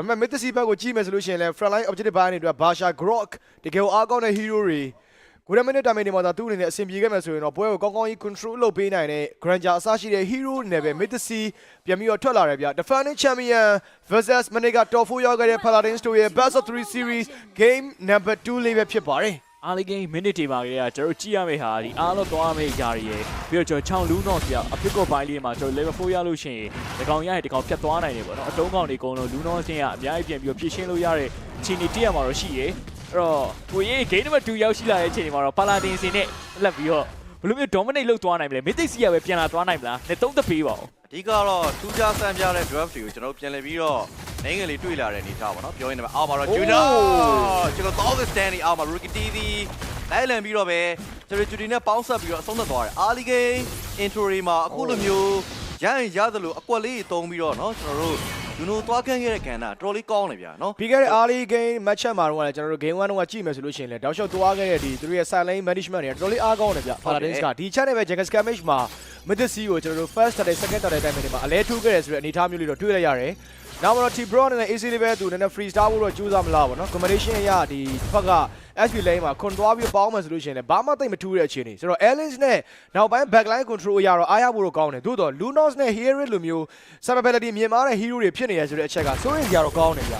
ဒါပေမဲ့ Myth စီဘက်ကိုကြည့်မယ်ဆိုလို့ရှိရင်လည်း front line objective ဘိုင်းတွေအတွက် Basha Grok တကယ်ကိုအားကောင်းတဲ့ hero တွေကိုရမင်းနဲ့တာမင်တွေမှာသာသူ့အနေနဲ့အဆင်ပြေခဲ့မယ်ဆိုရင်တော့ပွဲကိုကောင်းကောင်းကြီး control လုပ်ပေးနိုင်တဲ့ Granger အစရှိတဲ့ hero တွေနဲ့ပဲ Myth စီပြန်ပြီးတော့ထွက်လာတယ်ဗျ defending champion versus Manega top 4ရောက်ခဲ့တဲ့ Paladins တို့ရဲ့ best of 3 series game number 2လေးပဲဖြစ်ပါတယ် အားလီဂိမ်းမိနစ်တွေမှာကလေးကကျွန်တော်ကြည့်ရမယ့်ဟာဒီအားလုံးသွားမယ့်ຢာတွေရယ်ပြီးတော့ကျွန်တော်6လူးတော့ပြအဖြစ်ကောပိုင်းလေးမှာကျွန်တော် level 4ရလို့ရှိရင်ဒီကောင်ရရင်ဒီကောင်ဖြတ်သွားနိုင်တယ်ပေါ့နော်အတုံးကောင်တွေအကုန်လုံးလူးတော့ချင်းကအများကြီးပြန်ပြီးတော့ဖြည့်ရှင်းလို့ရတဲ့အခြေအနေတည့်ရမှာတော့ရှိရယ်အဲ့တော့ကိုကြီး game number 2ရောက်ရှိလာတဲ့အခြေအနေမှာတော့ပါလာတင်စင်နဲ့လက်ပြီးတော့ ဘယ်လိုမျိုး dominate လုပ်သွားနိုင်မလဲမင်းသိစီကပဲပြန်လာသွားနိုင်မလားနဲ့သုံးသက်ပေးပါဦးအဓိကတော့ထူးခြားဆန်းပြတဲ့ draft တွေကိုကျွန်တော်ပြန်လည်ပြီးတော့နိုင်ငံလေးတွေ့လာတဲ့အနေထားပါနော်ပြောရင်လည်းအာမာတော့ Juno ကျွန်တော် Thousand Stanley အာမာ Rookie TV လိုက်လံပြီးတော့ပဲ Territory နဲ့ပေါင်းဆက်ပြီးတော့အဆုံးသတ်သွားတယ် Early game intro မှာအခုလိုမျိုးရရင်ရသလိုအကွက်လေးတုံးပြီးတော့နော်ကျွန်တော်တို့ ယူနိုသွားခန်းခဲ့တဲ့ကန်တာတော်တော်လေးကောင်းတယ်ဗျာနော်ပြီးခဲ့တဲ့ early game match မှာတော့လည်းကျွန်တော်တို့ game 1တော့ကြည့်မယ်ဆိုလို့ရှိရင်လည်းတောက်လျှောက်သွားခဲ့တဲ့ဒီသူတို့ရဲ့ side lane management တွေကတော်တော်လေးအားကောင်းတယ်ဗျာ Paladins ကဒီ channel ပဲ Jack Scammage မှာ mid C ကိုကျွန်တော်တို့ first တဲ့ second တဲ့ time တွေမှာအလဲထိုးခဲ့ရဆိုတဲ့အနေအထားမျိုးလေးတော့တွေ့လိုက်ရတယ် နောက်မှာတော့ T-Bro နဲ့ AC လေးပဲသူနည်းနည်း free star ဖို့တော့ကြိုးစားမလားပေါ့နော် combination အရဒီဘက်က SP lane မှာခွန်သွားပြီးပေါင်းမယ်ဆိုလို့ရှိရင်လည်းဘာမှသိမ့်မထူးတဲ့အခြေအနေဆိုတော့ Alice နဲ့နောက်ပိုင်း backline control အရတော့အားရဖို့တော့ကောင်းတယ်သို့တော့ Lunos နဲ့ Hero လိုမျိုး survivability မြင်မာတဲ့ hero တွေဖြစ်နေရဆိုတဲ့အချက်ကစိုးရင်စရာတော့ကောင်းတယ်ဗျ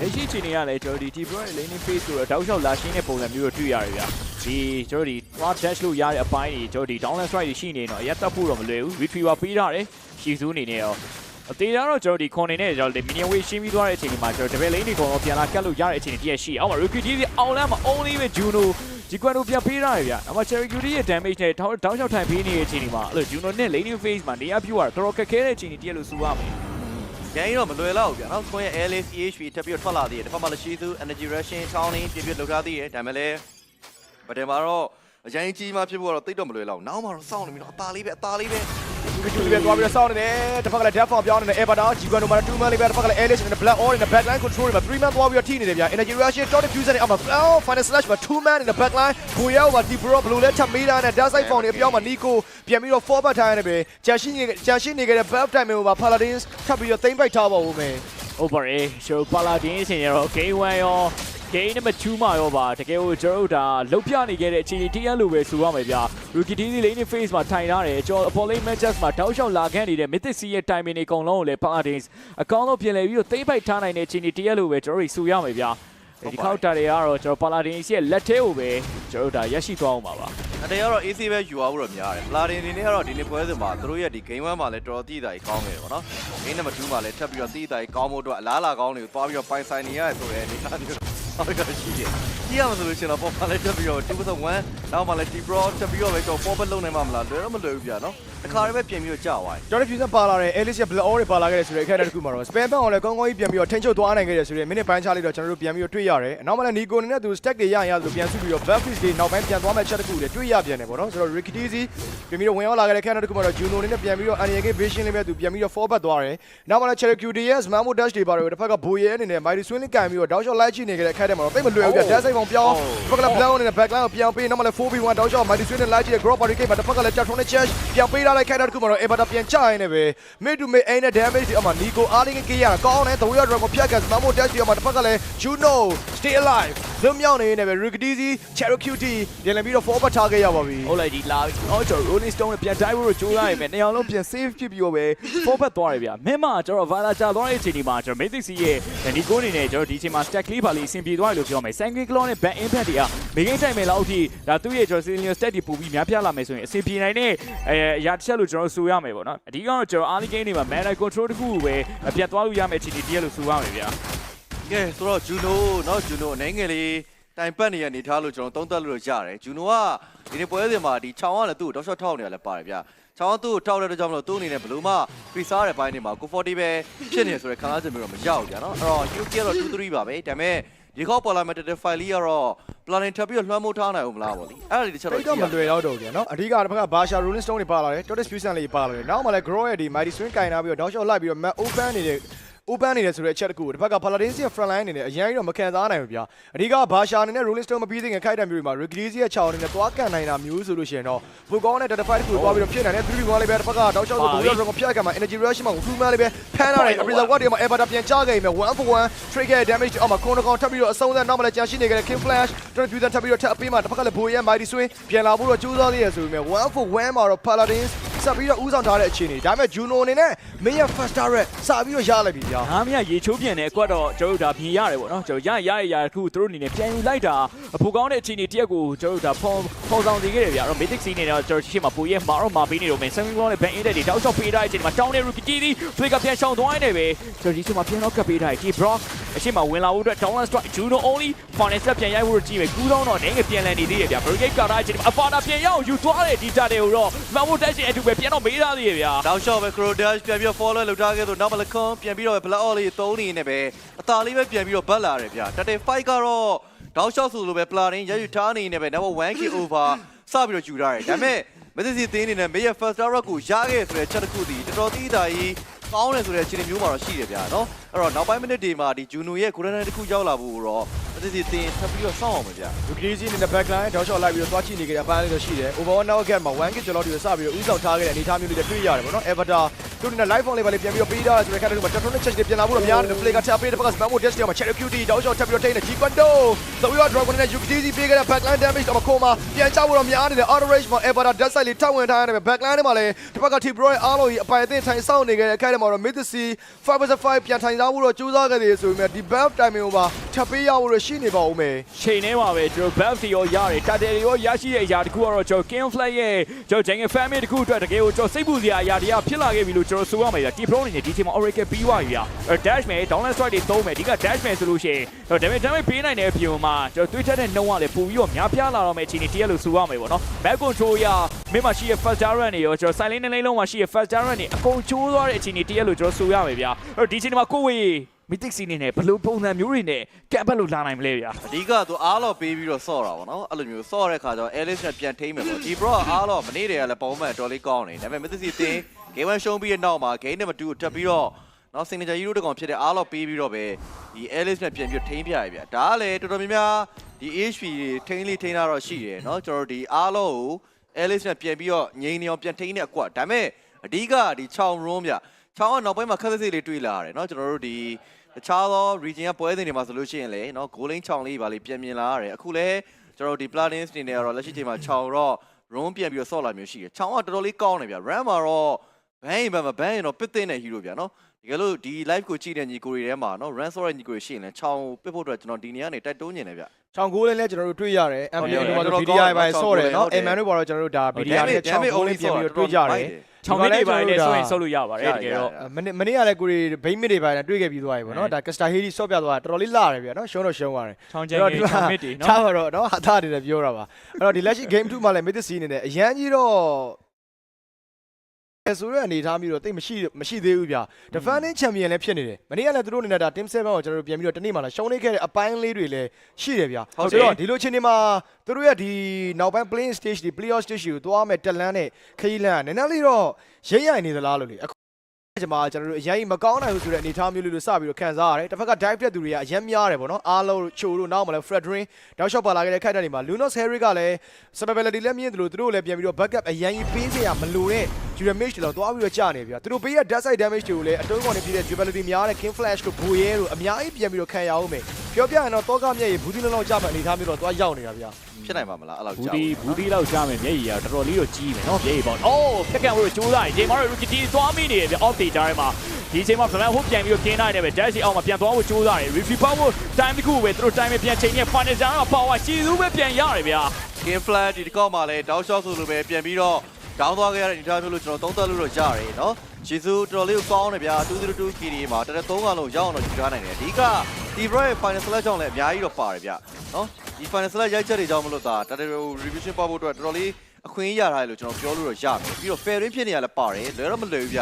လက်ရှိအခြေအနေကလည်းကျွန်တော်ဒီ T Pro ရဲ့ laning phase ဆိုတော့တောက်လျှောက်လာရှင်းတဲ့ပုံစံမျိုးကိုတွေ့ရတယ်ဗျ။ဒီကျွန်တော်ဒီ draw dash လို့ရတဲ့အပိုင်းတွေကျွန်တော်ဒီ downland strike တွေရှိနေတော့အရက်တက်ဖို့တော့မလွယ်ဘူး retriever ပေးထားတယ်ရှီဇူးအနေနဲ့ရော အသေးတာတော့ကျွန်တော်ဒီ corner နဲ့ကျွန်တော်ဒီ minion way ရှင်းပြီးသွားတဲ့အချိန်ဒီမှာကျွန်တော် double lane တွေကုန်တော့ပြန်လာကတ်လို့ရတဲ့အချိန်တည်းရှိအောင်မှာ rookie ကြီးအောင်လမ်းမှာ only ပဲ Juno ဒီကွန်တို့ပြန်ပေးထားရဗျ။အမ Cherry Cutie ရဲ့ damage နဲ့တောင်းတောင်းလျှောက်ထိုင်ပေးနေတဲ့အချိန်ဒီမှာအဲ့လို Juno နဲ့ laning phase မှာနေရာပြူရတော်တော်ခက်ခဲတဲ့အချိန်တည်းလို့ဆိုရမယ်ရန်ကြီးတော့မလွယ်တော့ဘူးဗျာနော်ခွန်ရဲ့ LS EHP ထပ်ပြီးတော့ထွက်လာသေးတယ်တစ်ဖက်မှာလည်းရှိသူ energy rushing ချောင်းနေပြပြလောက်ထားသေးတယ်ဒါပေမဲ့လည်းဗတယ်မှာတော့အရင်ကြီးမှဖြစ်ဖို့ကတော့တိတ်တော့မလွယ်တော့ဘူးနောက်မှတော့စောင့်နေပြီတော့အသာလေးပဲအသာလေးပဲ ဒီတူလေးပဲသွားပြီးတော့စောင်းနေတယ်တစ်ဖက်ကလည်း death form ပြောင်းနေတယ် Everton ဂျီကွန်တို့မှာ2 man လေးပဲတစ်ဖက်ကလည်း Alice နဲ့ Black All နဲ့ backline control တွေမှာ3 man သွားပြီးတော့ထိနေတယ်ဗျာ energy rush တော့ diffuser နဲ့အောက်မှာ oh final slash မှာ2 man in the backline ကိုရောက်မှာ deep bro ဘလူးလဲထပ်မေးတာနဲ့ dark side form တွေအပြောင်းမှာ Nico ပြန်ပြီးတော့ forward ထားရတယ်ပဲကြာရှိနေကြာရှိနေခဲ့တဲ့ buff time မှာ Paladins ထပ်ပြီးတော့သိမ့်ပိုက်ထားပါဦးမယ် over ရေရှိုပါလာဒင်းရှင်ရော game 1ရော game number 2မှာရောပါတကယ်ကိုကျွန်တော်တို့ဒါလုတ်ပြနေခဲ့တဲ့အခြေအနေတရားလိုပဲဆိုရမယ်ဗျာ rookie team လေးနေ face မှာထိုင်ထားတယ်ကျွန်တော် Apollo matches မှာတောက်လျှောက်လာခဲ့နေတဲ့ mythic C ရဲ့ timing တွေအကုန်လုံးကိုလည်း paladins အကောင်းဆုံးပြင်လည်ပြီးတော့သိမ့်ပိုက်ထားနိုင်တဲ့အခြေအနေတရားလိုပဲကျွန်တော်တို့ဆိုရမယ်ဗျာဒီခောက်တာတွေကတော့ကျွန်တော် paladins ရဲ့လက်ထဲကိုပဲကျွန်တော်တို့ဒါရရှိသွားအောင်ပါပါအတေကတော့ AC ပဲယူအောင်လို့များတယ်ပလာတင်နေနဲ့ကတော့ဒီနေ့ပွဲစဉ်မှာသူတို့ရဲ့ဒီ game 1မှာလည်းတော်တော်တည်တာကြီးကောင်းနေတယ်ပေါ့နော် game number 2မှာလည်းထပ်ပြီးတော့တည်တာကြီးကောင်းဖို့အတွက်အလားအလာကောင်းတွေကိုသွားပြီးတော့ပိုင်ဆိုင်နေရတယ်ဆိုတဲ့အနေအ ထားမျိုးဟုတ်ကဲ့ရှိတယ်ကြည့်ရမှာဆိုလို့ရှိရင်တော့ပေါ်ပါလဲထပ်ပြီးတော့2%နောက်မှလည်း T Pro ထပ်ပြီးတော့ပဲကျွန်တော် forward လုပ်နိုင်မှာမလားလွယ်တော့မလွယ်ဘူးဗျာနော်တခါတည်းပဲပြင်ပြီးတော့ကြာသွားတယ်ကျွန်တော် fusion ပါလာတဲ့ Alice ရဲ့ Black All တွေပါလာခဲ့တဲ့ဆိုတဲ့အခက်အခဲတစ်ခုမှာတော့ spam bank ကိုလည်းကောင်းကောင်းကြီးပြန်ပြီးတော့ထိန်းချုပ်သွားနိုင်ခဲ့တဲ့ဆိုတဲ့ minute ပိုင်းခြားလေးတော့ကျွန်တော်တို့ပြန်ပြီးတော့တွေ့ရတယ်။နောက်မှလည်း Nico နဲ့သူ stack တွေရရင်ရလို့ပြန်စုပြီးတော့ back freeze တွေနောက်ပိုင်းပြန်သွားမဲ့ချက်တစ်ခုတွေတွေ့ရပြန်တယ်ပေါ့နော်။ဆိုတော့ Ricky Dizzy ပြန်ပြီးတော့ဝင်ရောက်လာခဲ့တဲ့ character တစ်ခုမှာတော့ Juno နဲ့ပြန်ပြီးတော့ Aniya Game Vision လေးပဲသူပြန်ပြီးတော့ forward သွားတယ်။နောက်မှလည်း Cherry QD ရဲ့ Mamo Dash တွေပါတော့တစ်ဖက်က Boye အနေနဲ့ Mighty Swing လေးကန်ပြီးတော့တောက်လျှောက် light ချိနေခဲ့တဲ့ character မှာတော့တိတ်မလွယ်ဘူးပြ dash ဆိုင်ပုံပြောင်းတစ်ဖက်ကလည်း Black အနေနဲ့ backline ကိုပြောင်းပေးနောက်မှလည်း 4v1 တောက်လျှောက် Mighty Swing နဲ့ light ချိတဲ့ Grop Party Game မှာတစ်ဖက်ကလည်း Tatron နဲ့ Charge ပြောင်းပေးထားတဲ့ character တစ်ခုမှာတော့ Everton ပြန်ချရင်းနဲ့ပဲ mid to mid aim နဲ့ damage တွေအမှ Nico အားလေးကေးရတာကောင်းတယ် The Warrior Dragon ဖြတ်ကန် Mamo Dash တွေအမှတစ်ဖက်ကလည်း Juno Stay Alive လွတ်မြောက်နေနေပဲ Rickety Cherokee ပြန်လည်ပြီးတော့ forward ထားခဲ့ရပါပြီဟုတ်လိုက်ဒီလာအော်ကျွန်တော် Rolling Stone နဲ့ပြန် dive လို့ကြိုးစားရမယ်နေအောင်လုံးပြန် save ဖြစ်ပြီးတော့ပဲ forward သွားရဗျာမင်းမကျွန်တော် Vala ကြာသွားတဲ့အချိန်ဒီမှာကျွန်တော် Mythic C ရဲ့ဒီကိုအနေနဲ့ကျွန်တော်ဒီအချိန်မှာ stack လေးပါလေးအဆင်ပြေသွားပြီလို့ပြောမယ် Sanguine Claw နဲ့ Back Impact တွေကမေဂိမ်းတိုင်မယ်လောက်အထိဒါသူ့ရဲ့ကျွန်တော် Cillian stack တွေပို့ပြီးများပြားလာမယ်ဆိုရင်အဆင်ပြေနိုင်တဲ့အဲအရာတစ်ချက်လို့ကျွန်တော်ဆိုရမယ်ပေါ့နော်အဓိကတော့ကျွန်တော် early game တွေမှာ mana control တခုကိုပဲပြတ်သွားလို့ရမယ်အခြေအနေတည်းလို့ဆိုရမယ်ဗျာ ကဲဆိုတော့ Juno เนาะ Juno အနေငယ်လေးတိုင်ပတ်နေရနေထားလို့ကျွန်တော်သုံးသပ်လို့ရတယ် Juno ကဒီနေ့ပွဲစဉ်မှာဒီချောင်းကလည်းသူ့ကိုတောက်လျှောက်ထောက်နေရလဲပါတယ်ဗျာချောင်းကသူ့ကိုထောက်တဲ့အတွက်ကြောင့်မလို့သူ့အနေနဲ့ဘယ်လို့မှ free စားတဲ့ဘိုင်းတွေမှာကို40ပဲဖြစ်နေဆိုတဲ့ခံစားချက်မျိုးတော့မရောက်ဘူးဗျာနော်အဲ့တော့ UK ကတော့2 3ပါပဲဒါပေမဲ့ ဒီခေါက်ပေါ်လာမဲ့တဲ့ file လေးကတော့ planning ထပ်ပြီးတော့လွှမ်းမိုးထားနိုင်အောင်မလားပေါ့လေအဲ့ဒါလေးတစ်ချက်တိတော့တ်တော့မလွယ်တော့တော့ပြန်နော်အဓိကတစ်ဖက်က Basha Rolling Stone တွေပါလာတယ် Tortoise Fusion လေးပါလာတယ်နောက်မှလည်း Grow ရဲ့ဒီ Mighty Swing ကင်ထားပြီးတော့ down shot လိုက်ပြီးတော့ Map Open နေတဲ့ open နေတယ်ဆိုတဲ့အချက်တခုကိုတစ်ဖက်က Paladins ရဲ့ front line အနေနဲ့အရင်ကတော့မခံစားနိုင်ဘူးဗျာအဓိကဘာရှာအနေနဲ့ Rolling Stone မပြီးသေးခင်ခိုက်တဲ့မျိုးတွေမှာ Riglis ရဲ့6အနေနဲ့သွားကန်နိုင်တာမျိုးဆိုလို့ရှိရင်တော့ဘူကောင်းနဲ့ Data Fight တခုသွားပြီးတော့ဖြစ်နိုင်တယ်3 1လေးပဲတစ်ဖက်ကတောက်ချောက်ဆိုဘူရောကဖျက်ကမှာ Energy Rush မှာ True Man လေးပဲဖမ်းလာတယ် Apriza Watt တွေမှာ Everta ပြန်ချခဲ့ရင်1 for 1 trade ခဲ့ damage အောက်မှာ corner ကောင်ထပ်ပြီးတော့အဆုံးသက်နောက်မှလည်းကြာရှိနေခဲ့တဲ့ King Flash တော်တော်ပြူတဲ့ထပ်ပြီးတော့ထပ်အပေးမှာတစ်ဖက်ကလည်းဘိုးရဲ့ Mighty Swing ပြန်လာဖို့တော့ကြိုးစားသေးရဆိုပေမဲ့1 for 1မှာတော့ Paladins ဆက်ပြီးတော့ဥဆောင်ထားတဲ့အခြေအနေဒါပေမဲ့ Juno အနေနဲ့ Main ရဲ့ First Direct စပြီးတော့ရလိုက်ပြီဗျာငါးမြရေချိုးပြန်တဲ့အကွက်တော့ကျွန်တော်တို့ဒါပြင်ရတယ်ပေါ့နော်ကျွန်တော်ရရရရတခုသူတို့အနေနဲ့ပြန်ယူလိုက်တာအဖို့ကောင်းတဲ့အခြေအနေတရက်ကိုကျွန်တော်တို့ဒါဖော်ဖော်ဆောင်နေခဲ့တယ်ဗျာအဲ့တော့ Mythic Scene နေတော့ကျွန်တော်ရှေ့မှာပူရဲမာတော့မာပေးနေတော့မယ် Semi Wall နဲ့ Ban In တဲ့ဒီတောက်လျှောက်ပေးထားတဲ့အချိန်မှာတောင်းတဲ့ Rookie တီးတီး Flick ကပြန်ရှောင်သွားနေတယ်ပဲကျွန်တော်ဒီချိန်မှာပြန်တော့ကပ်ပေးထားတယ်ဒီ Brock အရှိမဝင်လာဖို့အတွက် Downland Strike Juno Only Final Step ပြန်ရိုက်ဖို့ကြည့်မယ်ကူးတော့တော့နေငယ်ပြန်လည်နေသေးတယ်ဗျာ Brigade ကတားအချိန်မှာအပါတာပြန်ရအောင်ယူသွားတယ်ဒီတာတွေကိုတော့မန်ဖို့တက်ရှင်အတူပဲပြန်တော့မေးထားသေးတယ်ဗျာတောက်လျှောက်ပဲ Crodash ပြန်ပြီးတော့ follow လုပ်ထားခဲ့ဆိုနောက်မလခွန်ပြန်ပြီးတော့ Black All လေးသုံးနေနေပဲအသာလေးပဲပြန်ပြီးတော့ဘတ်လာတယ်ဗျာတတေ fight ကတော့တောက်လျှောက်ဆိုလိုပဲ Platin ရယူထားနေနေပဲ number 1k over စပြီးတော့ယူထားတယ်ဒါပေမဲ့မသိစီသင်းနေနဲ့မေးရ first direct ကိုရခဲ့ဆိုတဲ့ချက်တစ်ခုတည်းတော်တော်သေးတာကြီး ကောင်းတယ်ဆိုတဲ့အခြေအနေမျိုးမှာတော့ရှိတယ်ဗျာနော်အဲ့တော့နောက်ပိုင်းမိနစ်တွေမှာဒီ Juno ရဲ့ Golden တစ်ခုရောက်လာဖို့တော့မသိစီသင်းထပ်ပြီးတော့စောင့်အောင်ပဲဗျာလူကလေးစီအနေနဲ့ backline တောက်လျှောက်လိုက်ပြီးတော့သွားကြည့်နေကြတဲ့ပိုင်းလေးတော့ရှိတယ် overall now again မှာ 1k ကျော်လောက်တွေစပြီးတော့ဥဆောင်ထားခဲ့တဲ့အနေအထားမျိုးလေးတွေတွေ့ရတယ်ပေါ့နော် Everta သူတို့နဲ့ live phone လေးပါလေးပြန်ပြီးတော့ပေးထားတယ်ဆိုတဲ့ခါတည်းမှာ Tatron နဲ့ check တွေပြန်လာဖို့တော့များတယ် play ကထပ်ပေးတဲ့ဘက်က spam mode test တွေမှာ Cherry QT တောက်လျှောက်ထပ်ပြီးတော့ထိန်းနေ G-Quando ဆိုပြီးတော့ Dragon နဲ့ UKTZ ပေးခဲ့တဲ့ backline damage တော့မခုံမှာပြန်ချဖို့တော့များနေတယ် auto range မှာ Everta dead side လေးထောက်ဝင်ထားရတယ် backline ထဲမှာလည်းတစ်ဖက်က T-Pro ရဲ့အားလုံးကြီးအပိုင်အသင့်ထိုင်ဆောင်နေခဲ့တဲ့အခါတည်းမှာတော့ Mid C 5/5ပြန်ထိုင်စားဖို့တော့ကြိုးစားခဲ့တယ်ဆိုပေမဲ့ဒီ buff timing မှာထပ်ပေးရဖို့တော့ရှိနေပါဦးမယ်ချိန်ထဲမှာပဲကျွန်တော် buff တွေရောရတယ်တာတယ်တွေရောရရှိတဲ့အရာတခုကတော့ကျွန်တော် King Flag ရဲ့ကျွန်တော် Jungle Family တခုအတွက်တကယ်ကိုကျွန်တော်စိတ်ပူစရာအရာတွေကဖြစ်လာခဲ့ပြီလို့ကျွန်တော်ဆိုရမယ်ဗျာဒီ pro အနေနဲ့ဒီချိန်မှာ Oracle ပြီးသွားပြီဗျာအဲ dash မယ် downland strike တွေသုံးမယ်ဒီက dash မယ်ဆိုလို့ရှိရင်ကျွန်တော် damage damage ပေးနိုင်တဲ့အပြင်မှာကျွန်တော်တွေးထက်တဲ့နှုံးကလည်းပိုပြီးတော့များပြားလာတော့မယ့်အချိန်တွေတရက်လို့ဆိုရမယ်ပေါ့နော် back control ရမင်းမှာရှိရဲ့ first direct နေရောကျွန်တော် silent နဲ့လေးလုံးမှာရှိရဲ့ first direct နေအကုန်ချိုးသွားတဲ့အချိန်တွေတရက်လို့ကျွန်တော်ဆိုရမယ်ဗျာအဲ့တော့ဒီချိန်မှာကိုဝေး mythic scene နဲ့ဘယ်လိုပုံစံမျိုးတွေနဲ့ကပ်ဘက်လို့လာနိုင်မလဲဗျာအဓိကသူအားတော့ပေးပြီးတော့ဆော့တာပေါ့နော်အဲ့လိုမျိုးဆော့တဲ့ခါကျတော့ Alice နဲ့ပြန်ထိမ့်မယ်ပေါ့ဒီ bro ကအားတော့မနေ့တည်းကလည်းပုံမှန်တော်လေးကောင်းနေဒါပေမဲ့မသိစီတင်း game 1ရှုံးပြီးတဲ့နောက်မှာ game နဲ့မတူတက်ပြီးတော့နော် signature hero တကောင်ဖြစ်တဲ့အားတော့ပေးပြီးတော့ပဲဒီ Alice နဲ့ပြန်ပြီးထိမ့်ပြရပြဒါကလည်းတော်တော်များများဒီ HP ထိမ့်လေးထိမ့်တာတော့ရှိတယ်နော်ကျွန်တော်တို့ဒီအားလို့ကို Alice နဲ့ပြန်ပြီးတော့ငိမ့်နေအောင်ပြန်ထိမ့်တဲ့အကွက်ဒါပေမဲ့အဓိကဒီ6 room ပြ6ကနောက်ပိုင်းမှာခက်စစ်စစ်လေးတွေးလာရတယ်နော်ကျွန်တော်တို့ဒီတခြားသော region ကပွဲစဉ်တွေမှာဆိုလို့ရှိရင်လေနော် goal line 6လေးပါလေးပြန်မြင်လာရတယ်အခုလဲကျွန်တော်တို့ဒီ platins နေနေကတော့လက်ရှိချိန်မှာ6တော့ room ပြန်ပြီးတော့ဆော့လာမျိုးရှိတယ်6ကတော်တော်လေးကောင်းတယ်ဗျ ram မှာတော့ ဘန်းရင်ဘန်းမဘန်းရင်တော့ပစ်တဲ့နဲ့ hero ဗျနော်တကယ်လို့ဒီ live ကိုကြည့်တဲ့ညီကိုတွေထဲမှာနော် run ဆော့တဲ့ညီကိုတွေရှိရင်လည်း6ပစ်ဖို့အတွက်ကျွန်တော်ဒီနေရာနေတိုက်တွန်းနေတယ်ဗျချောင်းကိုလည်းလည်းကျွန်တော်တို့တွေ့ရတယ်ဟုတ် MPN တယ်တို့ကတော့တော်တော် VDI ပိုင်းကောင်းဆော့တယ်နော်ဟုတ်တယ် MN တို့ကတော့ကျွန်တော်တို့ဒါ VDI နဲ့ချောင်းကိုလည်းပြန်ပြီးတော့တွေ့ကြတယ်6မိနစ်ပိုင်းနဲ့ဆိုရင်ဆုပ်လို့ရပါတယ်တကယ်တော့မနေ့မနေ့ကလည်းကိုရီဘိမစ်တွေပိုင်းနဲ့တွေ့ခဲ့ပြီးသွားပြီပေါ့နော်ဒါကစတာဟေးဒီဆော့ပြသွားတာတော်တော်လေးလာတယ်ဗျာနော်ရှုံးတော့ရှုံးသွားတယ်ချောင်းကျန်ကြီး6မိနစ်တွေချားနော်ပါတော့နော်ဟာသားတွေလည်းပြောတာပါအဲ့တော့ဒီလက်ရှိ game 2မှာလည်း mid scene နေနဲ့အရန်ကြီးတော့အဲ ဆိုရအနေထားမျိုးတော့တိတ်မရှိမရှိသေးဘူးဗျာ defending champion လည်းဖြစ်နေတယ်မနေ့ကလည်းသူတို့အနေနဲ့ဒါ team 7ကိုကျွန်တော်တို့ပြန်ပြီးတော့တနေ့မှလာရှုံးနေခဲ့တဲ့အပိုင်းလေးတွေလည်းရှိတယ်ဗျာဟုတ်တယ်ဆိုတော့ဒီလိုချင်းနေမှာသူတို့ရဲ့ဒီနောက်ပိုင်း playing stage ဒီ playoff stage ကိုသွားမယ်တက်လန်းနဲ့ခရီးလန်းကနည်းနည်းလေးတော့ရိမ့်ရိုင်နေသလားလို့လေအခု ကျွန်မကျွန်တော်တို့အရင်မကောင်းနိုင်ဘူးဆိုတဲ့အနေအထားမျိုးလေးလို့စပြီးတော့ခံစားရတယ်တစ်ဖက်က dive ပြတ်သူတွေကအရင်များတယ်ပေါ့နော်အားလုံးချိုတို့နောက်မှလည်း Fredrin တောက်လျှောက်ပါလာခဲ့တဲ့ခိုက်တက်တွေမှာ Lunos Harry ကလည်း survivability လည်းမြင့်တယ်လို့သူတို့လည်းပြန်ပြီးတော့ backup အရင်ကြီးပေးစရာမလိုတဲ့ damage တွေတော့သွားပြီးတော့ကြာနေပြီ။သူတို့ပေးရ dead side damage တွေကိုလည်းအတွင်းကောင်နေပြည့်တဲ့ durability များတဲ့ King Flash ကိုဘူရဲတို့အများကြီးပြန်ပြီးတော့ခံရအောင်မယ်။ ပြောပြရင်တော့တောကမြက်ရေဘူးဒီလုံးလုံးကြမဲ့အနေအထားမျိုးတော့သွားရောက်နေတာဗျာဖြစ်နိုင်ပါမလားအဲ့လောက်ဘူကြာဒီဘူဒီလောက်ရှားမယ်မျက်ရည်ကတော်တော်လေးတော့ကြီးမယ်နော်မျက်ရည်ပေါ့အိုးဖက်ကံဝိုးကျိုးလိုက်ဂျေမာရိုရူကီတီသွားမိနေတယ်ဗျအော့တေဂျာထဲမှာဒီချိန်မှာဗလန်ဟိုပြန်ပြီးတော့ကျင်းလိုက်တယ်ပဲဒက်စီအောက်မှာပြန်သွားဖို့ကျိုးစားတယ် referee power time တခုပဲသူတို့ time ပြန်ချိန်နေ final down မှာ power ရှည်သူပဲပြန်ရတယ်ဗျာ game flat ဒီတစ်ကောက်မှာလည်းတောက်လျှောက်ဆိုလိုပဲပြန်ပြီးတော့ down သွားခဲ့ရတဲ့အနေအထားမျိုးလို့ကျွန်တော်သုံးသပ်လို့တော့ရတယ်နော်ဂျေဇူးတော်တော်လေးကိုကောင်းတယ်ဗျာ202 KD မှာတရ3ကလုံးရောက်အောင်တော့ယူထားနိုင်တယ်အဓိက ဒီ bro ရဲ့ final select ကြောင့်လည်းအများကြီးတော့ပါတယ်ဗျနော်ဒီ final select ရိုက်ချက်တွေကြောင့်မလို့သာတရ revision ပေါက်ဖို့အတွက်တော်တော်လေးအခွင့်အရေးရထားတယ်လို့ကျွန်တော်ပြောလို့တော့ရမယ်ပြီးတော့ fair ဖြစ်နေရလဲပါတယ်လွယ်တော့မလွယ်ဘူးဗျ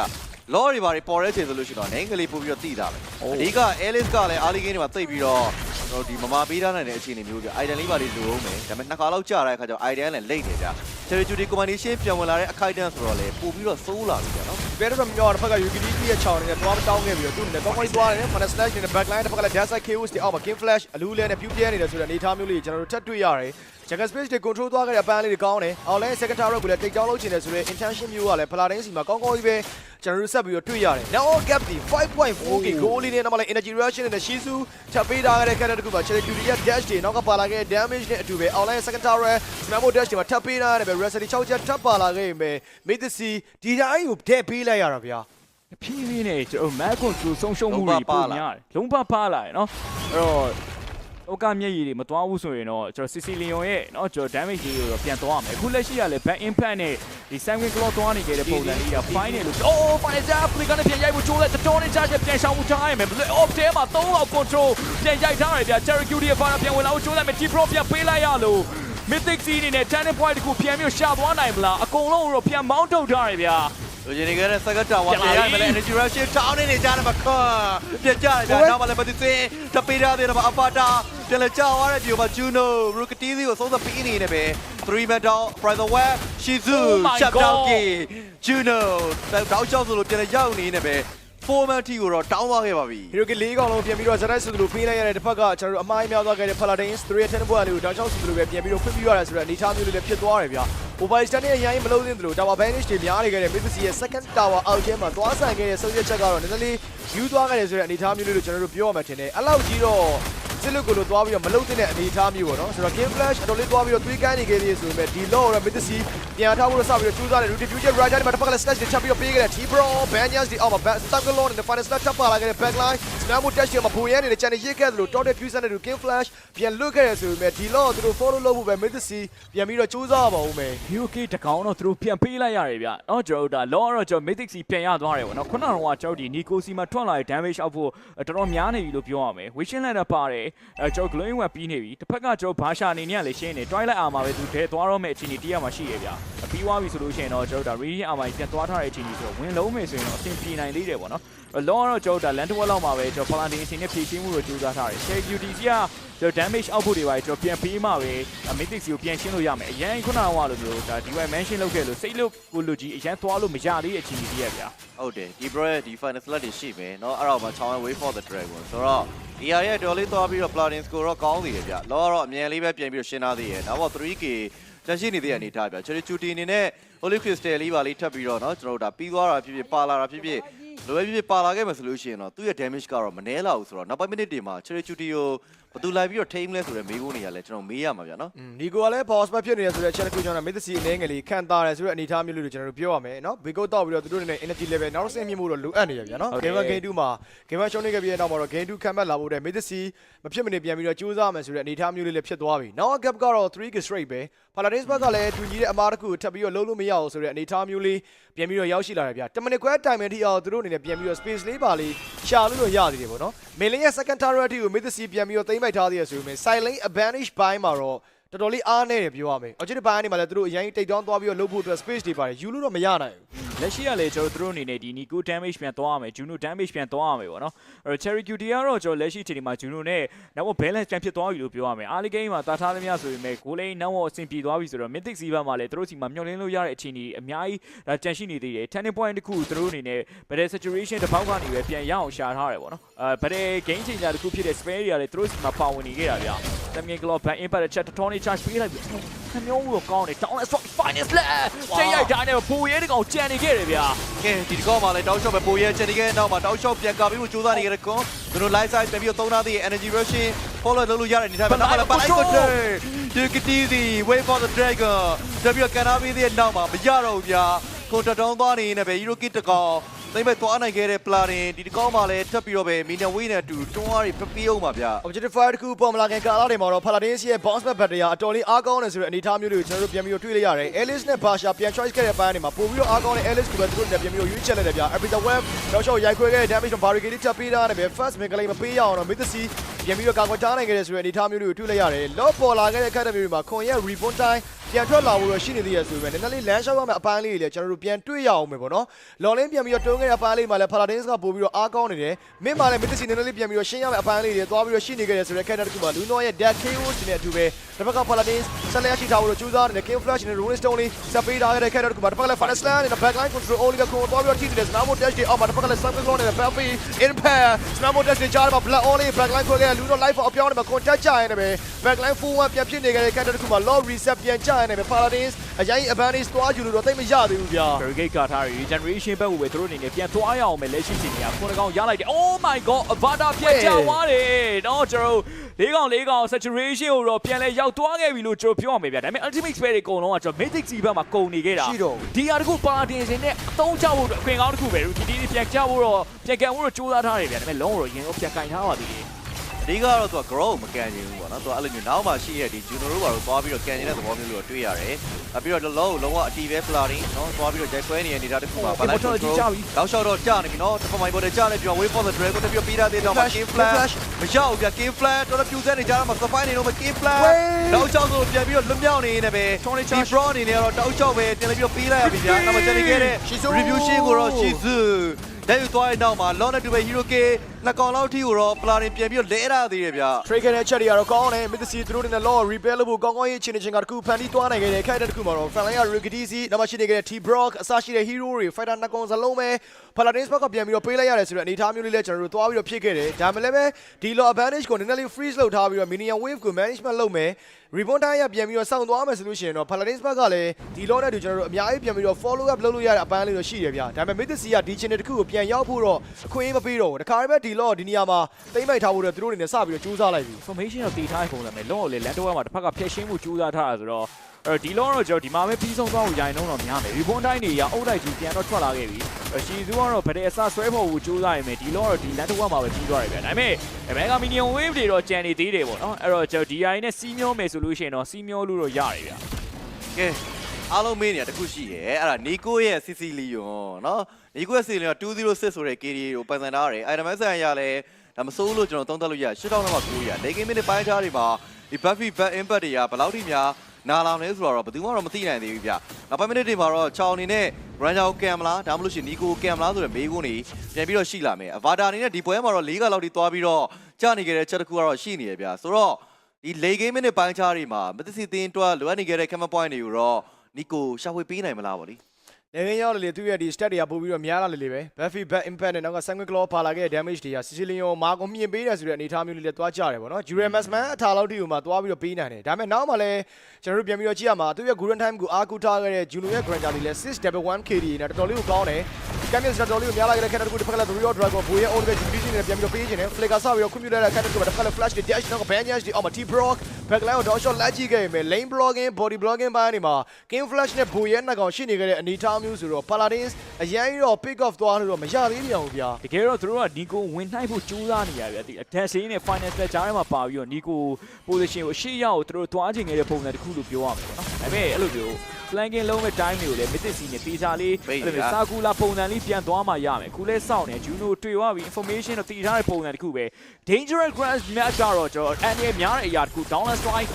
လော်တွေဘာတွေပေါ်တဲ့ချိန်ဆိုလို့ရှိရင်တော့နိုင်ကလေးပို့ပြီးတော့တိတာပဲအဓိက Alice ကလည်း early game တွေမှာတိတ်ပြီးတော့ကျွန်တော်ဒီမမပေးထားနိုင်တဲ့အခြေအနေမျိုးပြ item လေးပါလေးလိုအောင်မယ်ဒါပေမဲ့နှစ်ခါလောက်ကြာတဲ့အခါကျတော့ item လည်းလိမ့်နေကြ Cherry Judy combination ပြန်ဝင်လာတဲ့အခိုက်အတန့်ဆိုတော့လေပို့ပြီးတော့စိုးလာပြီဗျာနော်ဘယ်တော့မှမြောက်တစ်ဖက်က UKD ရဲ့ချောင်းနေနဲ့သွားမတောင်းခဲ့ပြီးတော့သူ့နဲ့ကောင်းကောင်းသွားတယ် Final Slash နဲ့ backline တစ်ဖက်ကလည်း Dash KOs တွေအောက်မှာ King Flash အလူးလဲနဲ့ Beauty နေတယ်ဆိုတဲ့အနေအထားမျိုးလေးကျွန်တော်တို့ထပ်တွေ့ရတယ် Jacket Space တွေ control သွားခဲ့တဲ့အပန်းလေးတွေကောင်းတယ်။အော်လဲ second tower ကိုလည်း take down လုပ်ချင်တယ်ဆိုတဲ့ intention မျိုးကလည်း Paladin စီမှာကောင်းကောင်းကြီးပဲကျွန်တော်တို့ဆက်ပြီးတော့တွေ့ရတယ်။ Now all gap ဒီ 5.4k goal လေးနဲ့နောက်မှလည်း energy reaction နဲ့ Shizu ချက်ပေးထားခဲ့တဲ့ character တစ်ခုပါ Cherry Beauty ရဲ့ dash တွေနောက်ကပါလာခဲ့တဲ့ damage နဲ့အတူပဲ online second tower Snapbo dash တွေမှာထပ်ပေးထားရတယ်ပဲ Wrestling 6ချက်ထပ်ပါလာခဲ့ရင်ပဲ Mid-C ဒီတိုင်းကိုထည့်ပေးလိုက်ရတာဗျာ။ ဖြည်းဖြည်းနဲ့ကျွန်တော် Mac control ဆုံးရှုံးမှုတွေပုံများတယ်လုံးဝပါလာတယ်เนาะအဲ့တော့ โอกาမျက်ရည်တွေမသွားဘူးဆိုရင်တော့ကျွန်တော် CC Leon ရဲ့เนาะကျွန်တော် damage ကြီးကိုတော့ပြန်သွားရမယ်အခုလက်ရှိကလည်း back impact နဲ့ဒီ Sanguine Claw သွားနေခဲ့တဲ့ပုံစံလေးက fine နေလို့ oh fine jump ဒီကနေပြန်ရိုက်ဖို့ကြိုးလဲတတော်နဲ့ charge ပြန်ရှောင်မှုထားရမယ် off ထဲမှာ3လောက် control ပြန်ရိုက်ထားရတယ်ဗျာ Cherry Cutie ရဲ့ final ပြန်ဝင်လာဖို့ကြိုးလဲမယ် T Pro ပြန်ပေးလိုက်ရလို့ Mythic C အနေနဲ့ turning point တခုပြန်ပြီးရှာသွားနိုင်မလားအကုန်လုံးတော့ပြန်မောင်းထုတ်ထားရဗျာ လူကြီးတွေကလည်း second tower ပြန်ရမယ်လေ energy reaction တောင်းနေနေကြတယ်မှာခွာပြကြတယ်ဗျာနောက်မှလည်းမသိသေးတပေးထားသေးတယ်မှာအပါတာပြန်လဲကြောက်ရတဲ့ဒီမှာ Juno Rukatizi ကိုသုံးသပ်ပြီးနေနေပဲ3 man down Private Web Shizu shut down ki Juno တောက်ချောက်ဆိုလို့ပြန်လဲရောက်နေနေပဲ 4 man T ကိုတော့တောင်းသွားခဲ့ပါပြီဟီရိုကီ၄កောင်လုံးပြန်ပြီးတော့ဇရက်ဆူသူလိုပေးလိုက်ရတဲ့တစ်ဖက်ကကျွန်တော်တို့အမိုင်းများသွားခဲ့တဲ့ Paladins 3ရဲ့10ဘွားလေးကိုတောက်ချောက်ဆူသူလိုပဲပြန်ပြီးတော့ဖွင့်ပြရတယ်ဆိုတော့အနေထားမျိုးလေးလည်းဖြစ်သွားတယ်ဗျာ Mobile Stand ရဲ့ရိုင်းမလုံးသင့်သလို Tower Vanish တွေများနေခဲ့တဲ့ Mythic ရဲ့ second tower အောက်ထဲမှာသွားဆိုင်ခဲ့တဲ့ဆုံးဖြတ်ချက်ကတော့နည်းနည်းလေးယူသွားခဲ့တယ်ဆိုတဲ့အနေထားမျိုးလေးကိုကျွန်တော်တို့ပြောရမှာထင်တယ်အဲ့လောက်ကြီးတော့ စစ်လုကိုလိုသွားပြီးတော့မလုံးတဲ့အနေထားမျိုးပေါ့နော်ဆိုတော့ Game Flash အတော်လေးသွားပြီးတော့သွေးကိုင်းနေခဲ့သေးဆိုပေမဲ့ဒီ law တော့ Mythic ပြန်ထားဖို့စပြီးတော့ကြိုးစားတယ် Root Future Rider ဒီမှာတစ်ဖက်ကလည်း slash တွေချက်ပြီးတော့ပေးခဲ့တဲ့ T-Bro Banyas ဒီအောက်မှာ Back Stuck Alone နဲ့ Final Slash ထပ်ပါလာခဲ့တဲ့ Backline Snapmo Dash တွေမှာဘူရဲနေတဲ့ channel ရစ်ခဲ့သလို Total Fusion နဲ့ Game Flash ပြန်လွတ်ခဲ့ရဆိုပေမဲ့ဒီ law သူတို့ follow လုပ်ဖို့ပဲ Mythic ပြန်ပြီးတော့ကြိုးစားပါဦးမယ် UK တကောင်တော့သူတို့ပြန်ပေးလိုက်ရတယ်ဗျ။အော်ကျွန်တော်တို့ဒါ law တော့ကျွန်တော် mythic စီပြန်ရသွားတယ်ပေါ့နော်။ခုနကတော့ကျွန်တော်ဒီ Nico စီမှာထွက်လာတဲ့ damage အောက်ဖို့တော်တော်များနေပြီလို့ပြောရမယ်။ Vision Land ပါတယ်။အဲကျွန်တော် glowing web ပြီးနေပြီ။တစ်ဖက်ကကျွန်တော်ဘာရှာအနေနဲ့လည်းရှင်းနေ Twilight Armor ပဲသူထဲသွားတော့မယ့်အခြေအနေတရားမှာရှိရဗျ။ပြီးသွားပြီဆိုလို့ရှိရင်တော့ကျွန်တော်ဒါ Radiant Armor ပြန်သွားထားတဲ့အခြေအနေဆိုတော့ဝင်လုံးမယ်ဆိုရင်တော့အဆင်ပြေနိုင်သေးတယ်ပေါ့နော်။ law တော့ကျွန်တော်ဒါ land tower လောက်မှာပဲကျွန်တော် paladin အချိန်နဲ့ဖြည့်ရှင်းမှုကိုကြိုးစားထားတယ် share duty ကကျွန်တော် damage output တွေပါကျွန်တော်ပြန်ပေးမှပဲ mythic စီကိုပြန်ရှင်းလို့ရမယ်အရင်ခုနကလိုမျိုးဒါ DY mention လုပ်ခဲ့လို့စိတ်လို့ကိုလူကြီးအရင်သွားလို့မရသေးတဲ့အခြေအနေကြီးရဗျာ ဟုတ်တယ်ဒီ bro ရဲ့ဒီ final slot တွေရှိမယ်เนาะအဲ့တော့မှချောင်းဝဲ wait for the dragon ဆိုတော့ ER ရဲ့တော်လေးသွားပြီးတော့ Platin score တော့ကောင်းသေးတယ်ဗျလောကတော့အမြန်လေးပဲပြင်ပြီးတော့ရှင်းထားသေးတယ်နောက်တော့ 3k ကျန်ရှိနေသေးတဲ့အနေထားဗျချရီချူတီအနေနဲ့ Holy Crystal လေးပါလေးထပ်ပြီးတော့เนาะကျွန်တော်တို့ဒါပြီးသွားတာဖြစ်ဖြစ်ပါလာတာဖြစ်ဖြစ်လိုပဲဖြစ်ဖြစ်ပါလာခဲ့မယ်ဆိုလို့ရှိရင်တော့သူ့ရဲ့ damage ကတော့မနှဲလောက်ဘူးဆိုတော့နောက်ပိုင်း minute တွေမှာချရီချူတီကို ဘသူလိုက်ပြီးတော့ထိမ်းမလဲဆိုတော့မေးဖို့နေရလဲကျွန်တော်မေးရမှာဗျာနော်နီကိုကလည်း boss ပဲဖြစ်နေရဆိုတော့ channel ကိုကျွန်တော်မိသစီအနေငယ်လေးခံတာရဆိုတော့အနေထားမျိုးလေးတွေကျွန်တော်တို့ပြောရမယ်နော်ဘေကုတ်တောက်ပြီးတော့သူတို့နေ energy level နောက်ဆင်းမြင့်မှုတော့လိုအပ်နေရဗျာနော် game game 2မှာ game ရှုံးနေကြပြီးတဲ့နောက်မှာတော့ game 2ခံမှတ်လာဖို့တဲ့မိသစီမဖြစ်မနေပြန်ပြီးတော့ကြိုးစားမယ်ဆိုတဲ့အနေထားမျိုးလေးလည်းဖြစ်သွားပြီနောက်ကပ်ကတော့3 kick straight ပဲ paladins ဘက်ကလည်းသူကြီးတဲ့အမားတစ်ခုထပ်ပြီးတော့လုံးလို့မရအောင်ဆိုတဲ့အနေထားမျိုးလေးပြန်ပြီးတော့ရောက်ရှိလာတယ်ဗျာ10မိနစ်ခွဲ time အထိအောင်သူတို့အနေနဲ့ပြန်ပြီးတော့ space လေးပါလေးရှာလို့ရသေးတယ်ပေါ့နော် main lane ရဲ့ second turret အထိကိုမိသစီပြန်ပြီးတော့သိမ်း ပိုက်ထားသေးရဆိုပေမဲ့ silent advantage ဘိုင်းမှာတော့ တော်တော်လေးအားနေတယ်ပြောရမယ်။ Objective ဘိုင်းကနေမှလည်းသူတို့အရင်တိတ်တောင်းသွားပြီးတော့လုပ်ဖို့အတွက် space တွေပါတယ်ယူလို့တော့မရနိုင်ဘူး။လက်ရှိကလည်းကျွန်တော်တို့အနေနဲ့ဒီ Nico damage ပြန်သွားရမယ် Juno damage ပြန်သွားရမယ်ပေါ့နော်အဲ့တော့ Cherry Cutie ကတော့ကျွန်တော်လက်ရှိအချိန်ဒီမှာ Juno နဲ့နောက် balance ပြန်ဖြစ်သွားပြီလို့ပြောရမယ် early game မှာတာထားသမျှဆိုပေမဲ့ goal lane နောက်အဆင်ပြေသွားပြီဆိုတော့ Mythic Sea ဘက်မှာလည်းသူတို့စီမှာမျှော်လင့်လို့ရတဲ့အခြေအနေအများကြီးဒါကြန့်ရှိနေသေးတယ် turning point တစ်ခုသူတို့အနေနဲ့ battle saturation တစ်ပေါက်ကနေပဲပြန်ရအောင်ရှာထားတယ်ပေါ့နော်အဲ battle game changer တစ်ခုဖြစ်တဲ့ spare တွေကလည်းသူတို့စီမှာပါဝင်နေခဲ့တာဗျာ Taming Claw back impact chat Tony charge ပေးလိုက်ပြီခမျိုးတော့ကောင်းတယ် down and strike finest left ချိန်ရိုက်တာနဲ့ပိုရဲတကောင်ကြံနေခဲ့တယ်ဗျာကဲဒီကောမှာလည်းတောက်ရှော့ပဲပိုရဲချက်နေခဲ့နောက်မှာတောက်ရှော့ပြန်ကာပြီးမှုစူးစမ်းနေကြတဲ့ကွန်သူတို့ live side ပြန်ပြီးတော့သုံးထားသေးတဲ့ energy rushing follow လုပ်လို့ရတဲ့အနေထားပဲနောက်မှာလည်း balance control ဒီကတီးစီ wait for the dragon တပြီးတော့ကန်ထားပြီးတဲ့နောက်မှာမရတော့ဘူးဗျာကိုတတောင်းသွားနေနေပဲ hero kit တကောင် သိမ့်မဲ့သွားနိုင်ခဲ့တဲ့ platin ဒီတကောမှာလည်းထပ်ပြီးတော့ပဲ minion wave နဲ့အတူတွန်းအားတွေပပီးအောင်ပါဗျာ Objective Fire တခုပေါ်မလာခင်ကာလတွေမှာတော့ Paladins ရဲ့ bounce back battery အတော်လေးအားကောင်းတယ်ဆိုတဲ့အနေအထားမျိုးတွေကိုကျွန်တော်တို့ပြန်ပြီးတော့တွေ့လိုက်ရတယ်။ Alice နဲ့ Basha ပြန် choice ခဲ့တဲ့ပိုင်းတွေမှာပို့ပြီးတော့အားကောင်းတဲ့ Alice ကိုပဲသူတို့လည်းပြန်ပြီးတော့ရွေးချက်လိုက်တယ်ဗျာ။ Every the web တော့ရှော့ရိုက်ခွဲခဲ့တဲ့ damage တော့ barricade ချက်ပေးထားတယ်ဗျ။ First mid lane မပေးရအောင်တော့ Mythic ပြန်ပြီးတော့ကာကွယ်ထားနိုင်ခဲ့တဲ့ဆိုတဲ့အနေအထားမျိုးတွေကိုတွေ့လိုက်ရတယ်လော့ပေါ်လာခဲ့တဲ့ academy တွေမှာခွန်ရဲ့ rebound time ပြန်ထွက်လာဖို့တော့ရှိနေသေးရဆိုပေမဲ့နည်းနည်းလေးလမ်းလျှောက်ရမယ့်အပိုင်းလေးတွေလည်းကျွန်တော်တို့ပြန်တွေ့ရအောင်ပဲပေါ့နော်လော်လင်းပြန်ပြီးတော့တွန်းခဲ့တဲ့အပိုင်းလေးမှာလည်း paladins ကပို့ပြီးတော့အားကောင်းနေတယ်မင်းမှာလည်း midsi နည်းနည်းလေးပြန်ပြီးတော့ရှင်းရမယ့်အပိုင်းလေးတွေသွားပြီးတော့ရှိနေခဲ့တဲ့ဆိုတဲ့ character တစ်ခုမှာလူနောရဲ့ dead KO နဲ့အတူပဲတစ်ဖက်က paladins ဆက်လက်ရှိထားဖို့တော့ကြိုးစားနေတဲ့ king flash နဲ့ rolling stone လေးစပေးထားခဲ့တဲ့ character တစ်ခုမှာတစ်ဖက်ကလည်း final slam နဲ့ backline control only ကခွန်သွားပြီးတော့ထိတယ် snowball dash တွေအောက်မှာတစ်ဖက်ကလည်း cycle clone နဲ့ buffy impair snowball dash တွေကြားထဲမှာ blood only backline ခွဲခဲ့တဲ့လူနော life အပြောင်းနဲ့မှာ contact ကြရင်လည်း backline 4-1ပြန်ဖြစ်နေခဲ့တဲ့ character တစ်ခုမှာ low reset ပြန်ကြရင်လည်း paladins အရင် advantage သွားယူလို့တော့တိတ်မရသေးဘူးဗျာ Barricade ကထားရ regeneration ဘက်ကိုပဲသူတို့အနေနဲ့ပြန်သွားရအောင်ပဲလက်ရှိချိန်ကြီးကခုနကောင်ရလိုက်တယ် Oh my god Avada ပြတ်ကျသွားတယ်တော့ကျွန်တော်လေးကောင်လေးကောင် saturation ကိုတော့ပြန်လဲရောက်သွားခဲ့ပြီလို့ကျွန်တော်ပြောရမယ်ဗျာဒါပေမဲ့ ultimate spell တွေအကုန်လုံးကကျွန်တော် mythic C ဘက်မှာကုန်နေခဲ့တာရှိတော့ဒီဟာတခုပါတင်စင်နဲ့အသုံးချဖို့အတွက်အခွင့်ကောင်းတစ်ခုပဲဒီဒီပြန်ချဖို့တော့ပြန်ကန်ဖို့တော့စူးစမ်းထားတယ်ဗျာဒါပေမဲ့လုံးဝတော့ရင်တော့ပြန်ကင်ထားပါသေးတယ် အဓိကတော့သူက grow မကန်ချင်ဘူးပေါ့နော်သူကအဲ့လိုမျိုးနောက်မှရှိရတဲ့ဒီ Juno တို့ဘာလို့သွားပြီးတော့ကန်နေတဲ့သဘောမျိုးလို့တွေ့ရတယ်။ပြီးတော့လုံးလုံးဝအတီးပဲ flooding နော်သွားပြီးတော့ရိုက်ခွဲနေတဲ့ data တစ်ခုမှာ balance control တောက်လျှောက်တော့ကြာနေပြီနော်တစ်ဖက်မိုင်ပေါ်ကြာနေပြီ wait for the dragon တပြပြီးတာတဲ့တော့ game flash မရောက်ဘူး game flash တော့ပြူစဲနေကြတော့မှာ spy နေတော့ game flash တောက်လျှောက်ဆိုပြန်ပြီးတော့လွတ်မြောက်နေနေပဲဒီ pro အနေနဲ့ကတော့တောက်လျှောက်ပဲတင်ပြီးတော့ပေးလိုက်ရပြီဗျာ။နောက်မှကျန်နေခဲ့တဲ့ review ရှင်းကိုတော့ Shizu တဲ့ယူသွားတဲ့နောက်မှာ long နဲ့တူပဲ hero k နှစ်ကောင်လောက်ထိကိုတော့ platin ပြန်ပြီးတော့လဲရသေးတယ်ဗျာ trade ခဲ့တဲ့ချက်တွေကတော့ကောင်းတယ် Mythic သူတို့နဲ့ law repair လုပ်ဖို့ကောင်းကောင်းရေးချင်းချင်းကတခုဖန်တီးသွားနိုင်ခဲ့တဲ့ character တခုမှာတော့ fan line က Rikidisi နောက်မှရှိနေခဲ့တဲ့ T Brock အစရှိတဲ့ hero တွေ fighter နှစ်ကောင်စလုံးပဲ Paladins ဘက်ကပြန်ပြီးတော့ပေးလိုက်ရတယ်ဆိုတဲ့အနေအထားမျိုးလေးလည်းကျွန်တော်တို့သွားပြီးတော့ဖြစ်ခဲ့တယ်ဒါမှလည်းပဲဒီ law advantage ကိုနည်းနည်းလေး freeze လုပ်ထားပြီးတော့ minion wave ကို management လုပ်မယ် rebound time ရပြန်ပြီးတော့စောင့်သွားမယ်ဆိုလို့ရှိရင်တော့ Paladins ဘက်ကလည်းဒီ law နဲ့တူကျွန်တော်တို့အများကြီးပြန်ပြီးတော့ follow up လုပ်လို့ရတဲ့အပိုင်းလေးတော့ရှိတယ်ဗျာဒါပေမဲ့ Mythic ကဒီ channel တခုကိုပြန်ရောက်ဖို့တော့အခွင့်အရေးမပေးတော့ဘူးတခါတည်းပဲဒီ law ဒီနေရာမှာတိမ့်ပိုက်ထားဖို့တော့သူတို့အနေနဲ့စပြီးတော့ကြိုးစားလိုက်ပြီ information တော့တည်ထားတဲ့ပုံစံပဲလုံးဝလေလန်တော့မှာတစ်ဖက်ကဖျက်ရှင်းမှုကြိုးစားထားတာဆိုတော့အဲ့ဒီလုံးတော့ကျွန်တော်ဒီမှာပဲပြီးဆုံးသွားဖို့ရိုင်လုံးတော့များမယ် ribbon တိုင်းတွေရအုတ်တိုက်ကြီးပြန်တော့ထွက်လာခဲ့ပြီရှီဇူကတော့ဗတဲ့အစဆွဲဖို့ကိုကြိုးစားရမယ်ဒီလုံးတော့ဒီလန်တော့မှာပဲပြီးသွားတယ်ဗျာဒါပေမဲ့အမေကမီနီယံ wave တွေတော့ကြံနေသေးတယ်ပေါ့နော်အဲ့တော့ကျွန်တော် DI နဲ့စီးမျောမယ်ဆိုလို့ရှိရင်တော့စီးမျောလို့တော့ရတယ်ဗျာကဲ အားလုံးမေးနေတာတခုရှိရဲအဲ့ဒါနီကိုရဲ့ Sicilian နော်နီကိုရဲ့ Sicilian 206ဆိုတဲ့ KD ကိုပန်ဆန်ထားရတယ် item ဆိုင်ရလဲဒါမစိုးလို့ကျွန်တော်သုံးသပ်လို့ရ8000လောက်မှ900ရ late game minute ပိုင်းခြားတွေမှာဒီ buffy back impact တွေကဘယ်လောက်ထိများနာလောင်လဲဆိုတော့ဘယ်သူမှတော့မသိနိုင်သေးဘူးဗျနောက်ပိုင်း minute တွေမှာတော့ချောင်းအနေနဲ့ run ကြောင်ကင်မလားဒါမှမဟုတ်ရှင်နီကိုကင်မလားဆိုတဲ့မေးခွန်းတွေပြန်ပြီးတော့ရှိလာမယ် avatar အနေနဲ့ဒီပွဲမှာတော့၄ကလောက်ထိသွားပြီးတော့ကြာနေခဲ့တဲ့ချက်တစ်ခုကတော့ရှိနေရဗျဆိုတော့ဒီ late game minute ပိုင်းခြားတွေမှာမသစီသင်းတွားလိုအပ်နေခဲ့တဲ့ camera point တွေကိုတော့ နီကိုရှာဖွေပေးနိုင်မလားဗောလေ လေငင်းရောက်လေလေသူ့ရဲ့ဒီ stat တွေကပို့ပြီးတော့များလာလေလေပဲ Buffy back impact နဲ့နောက်က Sanguine Claw ပါလာခဲ့တဲ့ damage တွေက Sicilian မာကိုမြင်ပေးတယ်ဆိုတဲ့အနေအထားမျိုးလေးလည်းတွားကြတယ်ပေါ့နော် Juramas man အထာလောက်တိကိုမှတွားပြီးတော့ပေးနိုင်တယ်ဒါပေမဲ့နောက်မှလည်းကျွန်တော်တို့ပြန်ပြီးတော့ကြည့်ရမှာသူ့ရဲ့ Golden Time ကိုအားကူထားခဲ့တဲ့ Juno ရဲ့ Granger လေးလည်း6 double 1 KD နဲ့တော်တော်လေးကိုကောင်းတယ်ကမ်မီစတော်လေးကိုများလာခဲ့တဲ့ character တစ်ခုတစ်ဖက်ကလည်း The Real Dragon ဘိုးရဲ့ all the way Judy နဲ့ပြန်ပြီးတော့ပေးခြင်းနဲ့ Flicker ဆောက်ပြီးတော့ခွင့်ပြုလိုက်တဲ့ character တစ်ခုတစ်ဖက်ကလည်း Flash တွေ Dash နောက်က Banyas တွေအောက်မှာ T Brock backline ကိုတော့ shot လက်ကြည့်ခဲ့ပေမဲ့ lane blocking body blocking ပိုင်းတွေမှာ King Flash နဲ့ဘိုးရဲ့နှစ်ကောင်ရှိနေခဲ့တဲ့အနေအထားမျိုးဆိုတော့ Paladins အရင်တော့ pick off သွားလို့တော့မရသေးပြန်ဘူးဗျာတကယ်တော့သူတို့ကနီကိုဝင်နှိုက်ဖို့ကြိုးစားနေရဗျာဒီ attack scene နဲ့ final stretch ကြားထဲမှာပါပြီးတော့နီကို position ကိုရှေ့ရောက်သူတို့သွားချင်ခဲ့တဲ့ပုံစံတစ်ခုလို့ပြောရမယ်ပေါ့နော်ဒါပေမဲ့အဲ့လိုမျိုး flanking လုံးမဲ့ time တွေကိုလည်း mythic scene နဲ့တေချာလေးအဲ့လိုမျိုး circular ပုံစံလေးပြန်သွားမှရမယ်ခုလဲစောင့်နေ Juno တွေ့သွားပြီ information တော့တည်ထားတဲ့ပုံစံတစ်ခုပဲ dangerous grass match ကတော့ကျွန်တော်အန်ရများတဲ့အရာတစ်ခု downland strike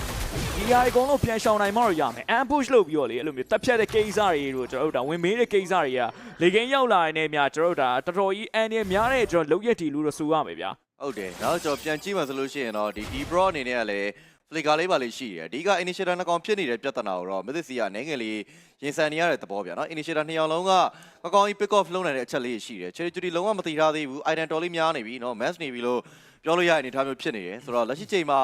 ဒီဟာအကုန်လုံးပြန်ရှောင်နိုင်မှတော့ရမယ် ambush လုပ်ပြီးတော့လေအဲ့လိုမျိုးတက်ဖြတ်တဲ့ကိစ္စတွေတို့ကျွန်တော်တို့ဒါဝင်မေးတဲ့ကိစ္စတွေကလေကင်းရောက်လာတဲ့နေများကျွန်တော်တို့ဒါတော်တော်ကြီးအန်ရများတဲ့ကျွန်တော်လုံရက်တီလို့တော့ဆိုရမယ်ဗျာဟုတ်တယ်နောက်ကျွန်တော်ပြန်ကြည့်မှဆိုလို့ရှိရင်တော့ဒီ D Pro အနေနဲ့ကလည်း flicker လေးပါလေးရှိတယ်အဓိက initiator နှစ်ကောင်ဖြစ်နေတဲ့ပြဿနာကိုတော့ mythic ကနိုင်ငံလေးရင်ဆိုင်နေရတဲ့သဘောဗျာနော် initiator နှစ်ယောက်လုံးကကောင်းကောင်းကြီး pick off လုပ်နိုင်တဲ့အချက်လေးရှိတယ် cherry judy လုံးဝမသိထားသေးဘူး item တော်လေးများနေပြီနော် mass နေပြီလို့ပြောလို့ရတဲ့အနေအထားမျိုးဖြစ်နေတယ်ဆိုတော့လက်ရှိချိန်မှာ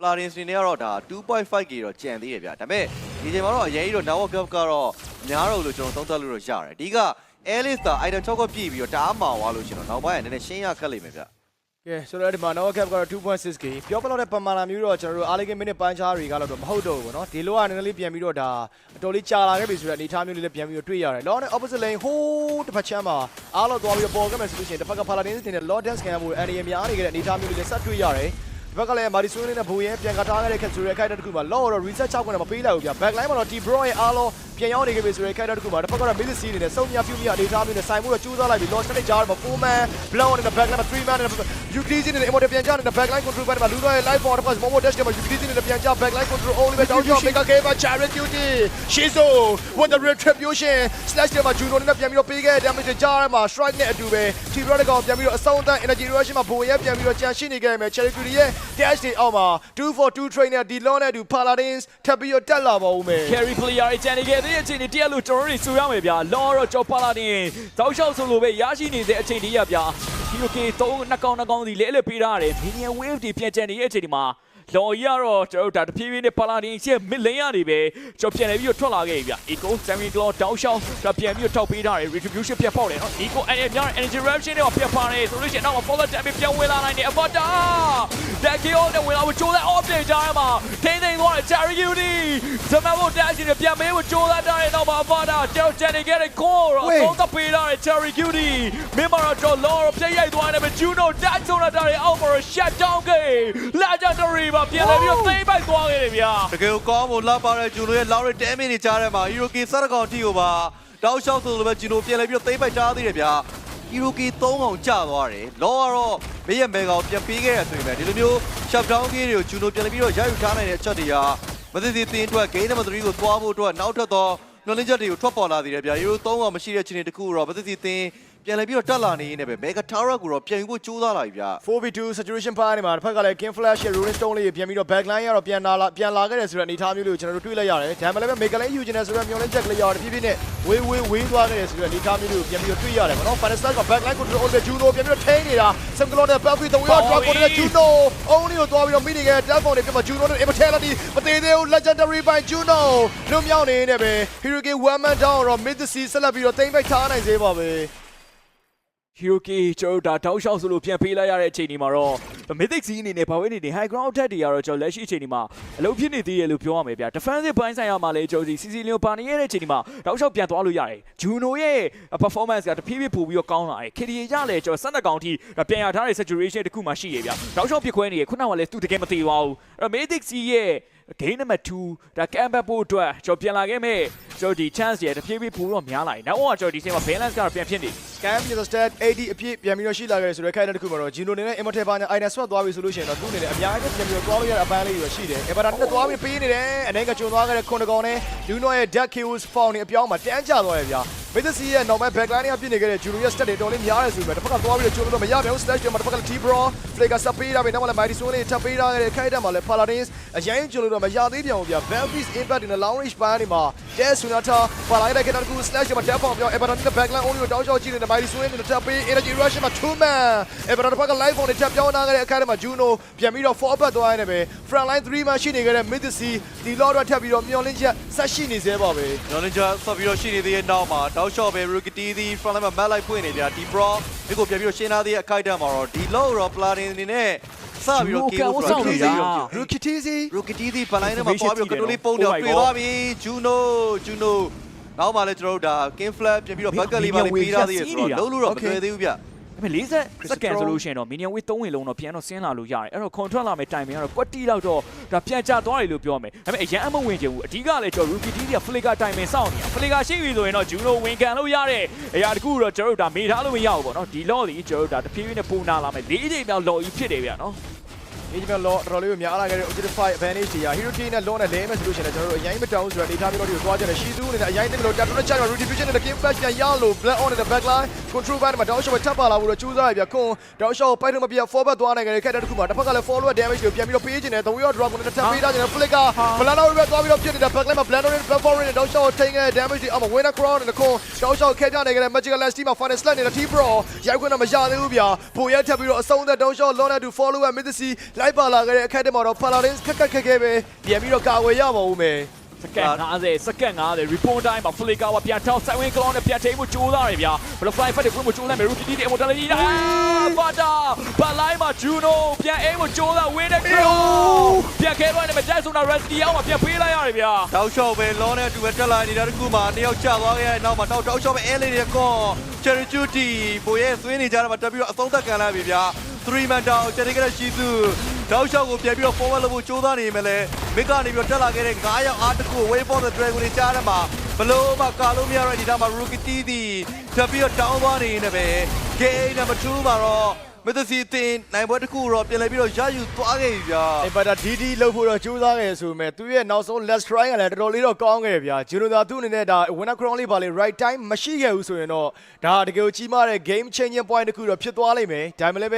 Platin နေနဲ့ကတော့ဒါ 2.5k တော့ကျန်သေးတယ်ဗျာဒါပေမဲ့ဒီချိန်မှာတော့အရင်ကြီးတော့ Now Cup ကတော့များတော့လို့ကျွန်တော်သုံးသပ်လို့တော့ရတယ်အဓိက Alice တာ item 6ကပြည့်ပြီးတော့တအားမှာသွားလို့ရှင်တော့နောက်ပိုင်းကနည်းနည်းရှင်းရခက်လိမ့်မယ်ဗျကဲဆိုတော့ဒီမှာ Nova Cap ကတော့ 2.6k ပြောပလောက်တဲ့ပမာဏမျိုးတော့ကျွန်တော်တို့အားလေးက minute ပိုင်းခြားတွေကတော့မဟုတ်တော့ဘူးပေါ့နော်ဒီလိုကနည်းနည်းလေးပြန်ပြီးတော့ဒါအတော်လေးကြာလာခဲ့ပြီဆိုတဲ့အနေအထားမျိုးလေးလည်းပြန်ပြီးတော့တွေ့ရတယ်လောနဲ့ opposite lane ဟိုးတစ်ဖက်ချမ်းမှာအားလို့သွားပြီးတော့ပေါ်ခဲ့မယ်ဆိုလို့ရှိရင်တစ်ဖက်က Paladins တင်တဲ့ Lord Dance ခံရဖို့ area များနေခဲ့တဲ့အနေအထားမျိုးလေးလည်းဆက်တွေ့ရတယ် ဘက်ကလည်းမာဒီဆွေးလေးနဲ့ဘူရဲပြန်ကထားခဲ့တဲ့ခက်ဆိုရဲခိုက်တဲ့တစ်ခုမှာလောတော့ reset 6ခွင့်နဲ့မပေးလိုက်ဘူးဗျ back line မှာတော့ T Bro ရဲ့အားလုံးပြန်ရောက်နေခဲ့ပြီဆိုရဲခိုက်တဲ့တစ်ခုမှာတစ်ဖက်ကတော့ Middle Sea အနေနဲ့စုံမြဖြူမြအနေထားမျိုးနဲ့ဆိုင်မှုတော့ကျူးစားလိုက်ပြီ lost နဲ့ကြားမှာ4 man blow နဲ့ back line မှာ3 man နဲ့ UTC နဲ့ emote ပြန်ကြတဲ့ back line control ဘက်မှာလူတော့ရဲ့ live forward တစ်ဖက် Momo dash မှာ UTC နဲ့ပြန်ကြ back line control only ပဲတောင်းကြော Mega Game မှာ Charity Duty Shizo with the retribution slash မှာ Juno နဲ့ပြန်ပြီးတော့ပေးခဲ့တဲ့ damage ကြားထဲမှာ strike နဲ့အတူပဲ T Bro တကောင်ပြန်ပြီးတော့အဆုံးသတ် energy rush မှာဘိုရဲပြန်ပြီးတော့ကြံရှိနေခဲ့မယ် Charity Duty ရဲ့ dash တွေအောက်မှာ2 for 2 train နဲ့ D-Law နဲ့အတူ Paladins ထပ်ပြီးတော့တက်လာပါဦးမယ် carry player အကျန်နေခဲ့တဲ့အချိန်တွေတရားလို့ကျွန်တော်တို့စုရမယ်ဗျာလောတော့ကြောပါလာတင်တောက်လျှောက်ဆိုလိုပဲရရှိနေတဲ့အချိန်တွေရဗျာ HK 3နှစ်ကောင်နှစ်ကောင်စီလဲလဲပေးထားရတယ် minion wave တွေပြန်ကျန်နေတဲ့အချိန်ဒီမှာ လော်ရတော့ကျွန်တော်တို့ဒါတဖြည်းဖြည်းနဲ့ပါလာတင်ရဲ့ mid lane ကနေပဲကျွန်တော်ပြန်လဲပြီးတော့ထွက်လာခဲ့ပြီဗျ eco sammy claw တောက်လျှောက်ဒါပြန်ပြီးတော့ထောက်ပေးထားတယ် retribution ပြန်ပေါက်တယ်နော် eco အဲ့များ energy reaction တွေပြန်ပါတယ်ဆိုလို့ရှိရင်တော့ follow damage ပြန်ဝင်လာနိုင်တယ် avata ဒါကီအောနဲ့ဝင်လာဖို့ကြိုးတဲ့ off တွေကြားထဲမှာထိမ့်သိမ်းသွားတယ် Cherry Beauty ဇမဘို dash နဲ့ပြန်မေးဖို့ကြိုးစားတာရဲ့တော့မှာ avata ကျောက်ချန်နေခဲ့တဲ့ core အဆုံးသတ်ပေးလာတဲ့ Cherry Beauty မင်းမတော့တော့ law ပြည့်ရိုက်သွားတယ်ပဲ Juno dash ဆိုတာတာရဲ့အောက်မှာ shut down ခဲ့ legendary မှာပြန်လဲပြီးတော့သိမ့်ပိုက်သွားခဲ့တယ်ဗျာတကယ်ကိုကောင်းဖို့လာပါတဲ့ဂျူနိုရဲ့လောက်ရ damage တွေကြားထဲမှာ Hiroki စရကောင်တီကိုပါတောက်လျှောက်ဆိုလိုပဲဂျူနိုပြန်လဲပြီးတော့သိမ့်ပိုက်ထားသေးတယ်ဗျာ Hiroki 3ကောင်ကျသွားတယ်လောကတော့မေးရမဲကောင်ပြန်ပေးခဲ့ရဆိုရင်ပဲဒီလိုမျိုး shut down ကြီးတွေကိုဂျူနိုပြန်လဲပြီးတော့ရယူထားနိုင်တဲ့အချက်တွေကမသိသေးသေးအတွက် game number 3ကိုသွားဖို့အတွက်နောက်ထပ်တော့နှလုံးချက်တွေကိုထွက်ပေါ်လာသေးတယ်ဗျာ Hero 3ကောင်မရှိတဲ့ချိန်တခုတော့မသိသေးသေး ပြန်လဲပြီးတော့တက်လာနေနေပဲ Mega Tower ကိုတော့ပြန်ယူဖို့ကြိုးစားလာပြီဗျာ 4v2 situation ပါနေမှာတစ်ဖက်ကလည်း King Flash ရဲ့ Rolling Stone လေးကိုပြန်ပြီးတော့ backline ရတော့ပြန်လာပြန်လာခဲ့တယ်ဆိုတဲ့အနေအထားမျိုးလေးကိုကျွန်တော်တို့တွေ့လိုက်ရတယ်။ဒါမှလည်းပဲ Mega Lane ယူကျင်တယ်ဆိုတော့မျောလင်းချက်ကလေးရတော့တဖြည်းဖြည်းနဲ့ဝေးဝေးဝေးသွားခဲ့တယ်ဆိုတဲ့အနေအထားမျိုးလေးကိုပြန်ပြီးတော့တွေ့ရတယ်ပေါ့နော်။ Final Star က backline control နဲ့ Juno ပြန်ပြီးတော့ထိန်းနေတာ Simclone နဲ့ Buffy တဝေး drop ကိုနဲ့ Juno only ကိုသွားပြီးတော့မိနေခဲ့တဲ့ Death Bond တွေပြမှာ Juno နဲ့ Immortality မသေးသေးဘူး Legendary by Juno လွန်မြောက်နေနေပဲ Hurricane one man down တော့ mid the sea ဆက်လက်ပြီးတော့တိမ့်ပိုက်ထားနိုင်သေးပါပဲ Hiroki ကျွန်တော်ဒါတောက်လျှောက်ဆိုလို့ပြန်ပေးလိုက်ရတဲ့အချိန်ဒီမှာတော့ Mythic Z အနေနဲ့ဘာဝဲနေနေ high ground attack တွေကတော့ကျွန်တော်လက်ရှိအချိန်ဒီမှာအလုပ်ဖြစ်နေသေးတယ်လို့ပြောရမယ်ဗျာ defensive ဘိုင်းဆိုင်ရာမှာလည်းကျွန်တော်ဒီ CC လျော်ပါနေရတဲ့အချိန်ဒီမှာတောက်လျှောက်ပြန်သွားလို့ရတယ် Juno ရဲ့ performance ကတဖြည်းဖြည်းပို့ပြီးတော့ကောင်းလာတယ် KDA ရလည်းကျွန်တော်ဆက်နှစ်ကောင်ထိပြန်ရထားတဲ့ saturation တစ်ခုမှရှိရဗျာတောက်လျှောက်ပြစ်ခွဲနေရခုနကလည်းသူတကယ်မသေးပါဘူးအဲ့တော့ Mythic Z ရဲ့ game number 2ဒါ comeback ဖို့အတွက်ကျွန်တော်ပြန်လာခဲ့မဲ့ကျွန်တော်ဒီ chance ရတဖြည်းဖြည်းပို့တော့များလာတယ်နောက်ကကျွန်တော်ဒီချိန်မှာ balance ကတော့ပြန်ဖြစ်နေ scam မြေ stat 80အပြည့်ပြန်ပြီးတော့ရှိလာခဲ့တယ်ဆိုတော့ခိုင်တဲ့တစ်ခုမှာတော့ Gino နေနဲ့ Immortal ဘာညာ item swap သွားပြီဆိုလို့ရှိရင်တော့သူ့အနေနဲ့အများကြီးပြန်ပြီးတော့သွားလို့ရတဲ့အပန်းလေးတွေရှိတယ်။ Everton နဲ့သွားပြီးပေးနေတယ်။အနေကကြုံသွားခဲ့တဲ့ခွန်တကောင်နဲ့ Luno ရဲ့ Dark Chaos Found နေအပြောင်းမှာတန်းကျသွားတယ်ဗျာ။ Mythos ရဲ့ normal backline ကပြစ်နေခဲ့တဲ့ Gino ရဲ့ stat တွေတော်လေးများတယ်ဆိုပေမဲ့တစ်ဖက်ကသွားပြီးတော့ကြုံလို့မရပြန်ဘူး slash တွေမှာတစ်ဖက်က T-Bro Flaker စပေးတာပဲနောက်မှလည်း Mighty Sword လေးထပ်ပေးထားခဲ့တဲ့ခိုင်တဲ့မှာလည်း Paladins အရင်ကြုံလို့တော့မရသေးပြန်ဘူးဗျာ။ Valkyries Impact နဲ့ Long Range ပိုင်းတွေမှာ Death Sonata ပါလာတဲ့ခေတ္တတစ်ခု slash တွေမှာ tap ပေါင်ပြောင်း Everton နဲ့ backline only ကိုတောက်လျှောက်ကြည့်နေတဲ့ Mighty Sword နဲ့ tap ပေး energy rush မှာ two man Everton တစ်ဖက်က live on နဲ့ tap ပြောင်းထားခဲ့တဲ့အခါထဲမှာ Juno ပြန်ပြီးတော့ four back သွားရနေပဲ front line 3 man ရှိနေခဲ့တဲ့ Mythosy ဒီ Lord ထပ်ပြီးတော့မျောလင်းချက်ဆက်ရှိနေသေးပါပဲညော်လင်းချဆက်ပြီးတော့ရှိနေသေးတဲ့နောက်မှာတောက်လျှော့ပဲ Rookie T ဒီ front line မှာ map လိုက်ဖွင့်နေကြဒီ Pro ဒီကိုပြန်ပြီးတော့ရှင်းထားသေးတဲ့အခိုက်အတန့်မှာတော့ဒီလောက်တော့ Platin အနေနဲ့စပြီးတော့ Juno ကဝတ်ဆောင်နေတာ Rookie TZ Rookie T ဒီ front line ထဲမှာပေါ်ပြီးတော့ကတိုလေးပုံတော့တွေ့သွားပြီ Juno Juno နောက်မှလည်းကျွန်တော်တို့ဒါ King Flat ပြန်ပြီးတော့ bucket လေးပါလေးပေးထားသေးတယ်ဆိုတော့လုံးလို့တော့မတွေ့သေးဘူးဗျဒါ ပေမဲ့40စက္ကန့်ဆိုလို့ရှိရင်တော့ minion wave 3ဝင်လုံးတော့ပြန်တော့ဆင်းလာလို့ရတယ်အဲ့တော့ control လာမယ့် timing ကတော့ကွက်တီလောက်တော့ဒါပြန်ကျသွားတယ်လို့ပြောမယ်ဒါပေမဲ့အရန်အမဝင်ချင်ဘူးအဓိကလည်းကျွန်တော် rookie D က flicker timing စောင့်နေတာ flicker ရှိပြီဆိုရင်တော့ Juno ဝင်ကန်လို့ရတဲ့အရာတခုတော့ကျွန်တော်တို့ဒါမေထားလို့မရဘူးပေါ့နော်ဒီ law ကြီးကျွန်တော်တို့ဒါတဖြည်းဖြည်းနဲ့ပုံနာလာမယ်၄ချိန်မြောက် law ကြီးဖြစ်တယ်ဗျာနော် ဒီကလောတော်တော်လေးကိုများလာခဲ့တဲ့ Objectify Advantage တွေရာ Hero Team နဲ့ Law နဲ့လဲမယ်ဆိုလို့ရှိရင်ကျွန်တော်တို့အရင်မတောင်းဆိုတဲ့ data မျိုးတွေကိုသွားကြတယ်ရှိသူနဲ့အရင်တင်လို့ Tattoo နဲ့ China Retribution နဲ့ Game Flash ပြန်ရလို့ Black On နဲ့ Backline Control Band မှာ Down Shot ပဲထပ်ပါလာဖို့တော့ကြိုးစားရပြခွန် Down Shot ပိုက်တော့မပြ forward သွားနိုင်ခဲ့တဲ့ခက်တဲ့တစ်ခုမှာတစ်ဖက်ကလည်း follow damage ကိုပြန်ပြီးတော့ပေးခြင်းနဲ့ The Wheel Drop ကိုလည်းထပ်ပေးထားခြင်းနဲ့ Flicker မလာတော့ပဲသွားပြီးတော့ဖြစ်နေတဲ့ Backline မှာ Blender နဲ့ Platform နဲ့ Down Shot ထိန်းခဲ့တဲ့ damage တွေအောက်မှာ Winner Crown နဲ့ခွန် Down Shot ခဲကြနေခဲ့တဲ့ Magical Last Team မှာ Final Slap နေတဲ့ T-Pro ရိုက်ခွင့်တော့မရသေးဘူးဗျာပိုရက်ထပ်ပြီးတော့အဆုံးသက် Down Shot Law နဲ့ to follow at Mythic လိုက်ပါလာခဲ့တဲ့အခက်တဲ့မှာတော့ Paladins ခက်ခက်ခက်ခဲပဲပြန်ပြီးတော့ကာဝယ်ရပါဦးမယ်စကန်50စကန်50 report time မှာ flicker ကပြန်ထောက် sidewing clown နဲ့ပြန်ထိမှုကြိုးစားတယ်ဗျာ butterfly effect ကိုကြိုးလိုက်မယ် rookie D တဲ့ immortality ဒါဘာတာဘာလိုက်မှာ Juno ပြန်အိမ်ကိုကြိုးစား win the crow ပြန်ခဲသွားတယ်မဲ့ dash ဆိုတာ rest အောင်မှာပြန်ပေးလိုက်ရတယ်ဗျာတောက်လျှော့ပဲလောနဲ့အတူပဲတက်လာနေတာတခုမှတယောက်ကျသွားခဲ့တဲ့နောက်မှာတောက်တောက်လျှော့ပဲအဲလေးတွေကွန် Cherry Duty ပိုရဲ့သွင်းနေကြတာမှာတက်ပြီးတော့အဆုံးသက်ကန်လာပြီဗျာ 3 man down ချက်နေကြတဲ့ရှိသူတောက်လျှောက်ကိုပြန်ပြီးတော့ forward လုပ်ဖို့ကြိုးစားနေမယ်လေမစ်ကနေပြီးတော့တက်လာခဲ့တဲ့9ရောက်အားတစ်ခု way for the dragon တွေကြားထဲမှာဘလို့မှကာလို့မရတဲ့ဒီထားမှာ rookie တီးတီးထပ်ပြီးတော့တောင်းသွားနေနေပဲ game number 2မှာတော့မသစီတင်နိုင်ပွဲတစ်ခုတော့ပြန်လည်ပြီးတော့ရယူသွားခဲ့ပြီဗျာအင်ပါတာ DD လောက်ဖို့တော့ကြိုးစားခဲ့ဆိုပေမဲ့သူရဲ့နောက်ဆုံး last try ကလည်းတော်တော်လေးတော့ကောင်းခဲ့တယ်ဗျာဂျူနိုသာသူ့အနေနဲ့ဒါ winner crown လေးပါလေ right time မရှိခဲ့ဘူးဆိုရင်တော့ဒါတကယ်ကိုကြီးမားတဲ့ game changing point တစ်ခုတော့ဖြစ်သွားလိမ့်မယ်ဒါမှလည်းပဲ